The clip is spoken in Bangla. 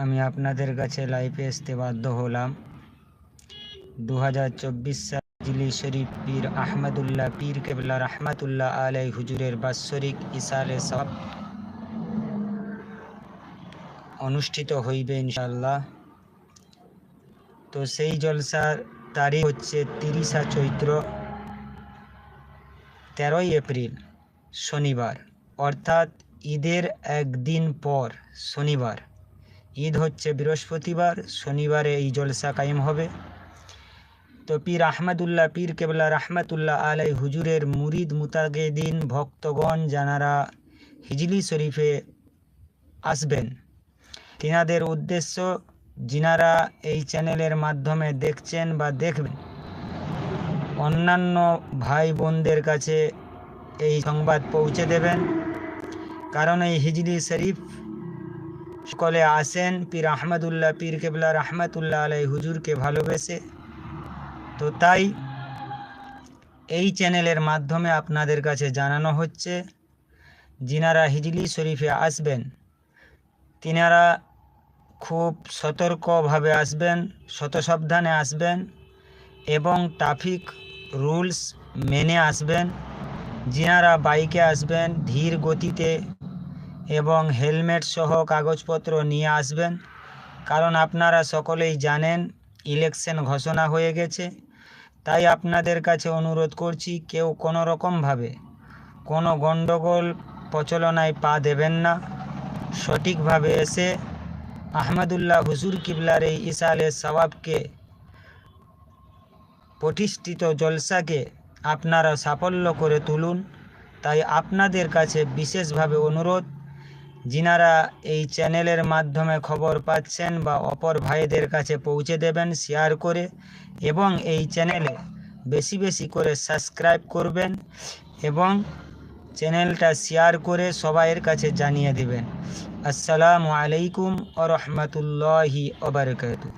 আমি আপনাদের কাছে লাইভে আসতে বাধ্য হলাম। দু হাজার চব্বিশ সাল জিলি শরীফ পীর আহমদুল্লাহ পীর কেবলা রহমাতুল্লাহ আলাই হুজুরের বাৎসরিক ইসালে সব অনুষ্ঠিত হইবে ইনশাল্লাহ তো সেই জলসার তারিখ হচ্ছে তিরিশা চৈত্র, তেরোই এপ্রিল, শনিবার। অর্থাৎ ঈদের একদিন পর শনিবার। ঈদ হচ্ছে বৃহস্পতিবার, শনিবারে এই জলসা কায়েম হবে। তো পীর আহমদুল্লাহ, পীর কেবলা রহমতুল্লাহ আলাই হুজুরের মুরিদ মুতাগেদিন ভক্তগণ যারা হিজলি শরীফে আসবেন। তিনাদের উদ্দেশ্য যিনারা এই চ্যানেলের মাধ্যমে দেখছেন বা দেখবেন, অন্যান্য ভাই বোনদের কাছে এই সংবাদ পৌঁছে দেবেন। কারণ এই হিজলি শরীফ সকলে আসেন, পীর আহমদুল্লাহ, পীর কেবলা রহমতুল্লাহ আলাই হুজুরকে ভালোবেসে। তো তাই এই চ্যানেলের মাধ্যমে আপনাদের কাছে জানানো হচ্ছে, যিনারা হিজলি শরীফে আসবেন, তিনারা খুব সতর্কভাবে আসবেন শত সাবধানে আসবেন এবং ট্রাফিক রুলস মেনে আসবেন। যিনারা বাইকে আসবেন, ধীর গতিতে এবং হেলমেট সহ কাগজপত্র নিয়ে আসবেন। কারণ আপনারা সকলেই জানেন ইলেকশন ঘোষণা হয়ে গেছে। তাই আপনাদের কাছে অনুরোধ করছি, কেউ কোনো রকমভাবে কোনো গণ্ডগোল প্রচলনায় পা দেবেন না। সঠিকভাবে এসে আহমদুল্লাহ হুজুর কিবলার এই ইসালে সবাবকে প্রতিষ্ঠিত জলসাকে আপনারা সাফল্য করে তুলুন। তাই আপনাদের কাছে বিশেষভাবে অনুরোধ যিনারা এই চ্যানেলের মাধ্যমে খবর পাচ্ছেন বা অপর ভাইদের কাছে পৌঁছে দেবেন শেয়ার করে এবং এই চ্যানেলে বেশি বেশি করে সাবস্ক্রাইব করবেন এবং চ্যানেলটা শেয়ার করে সবাইয়ের কাছে জানিয়ে দেবেন। আসসালামু আলাইকুম আ রহমতুল্লাহি ওবরকাতু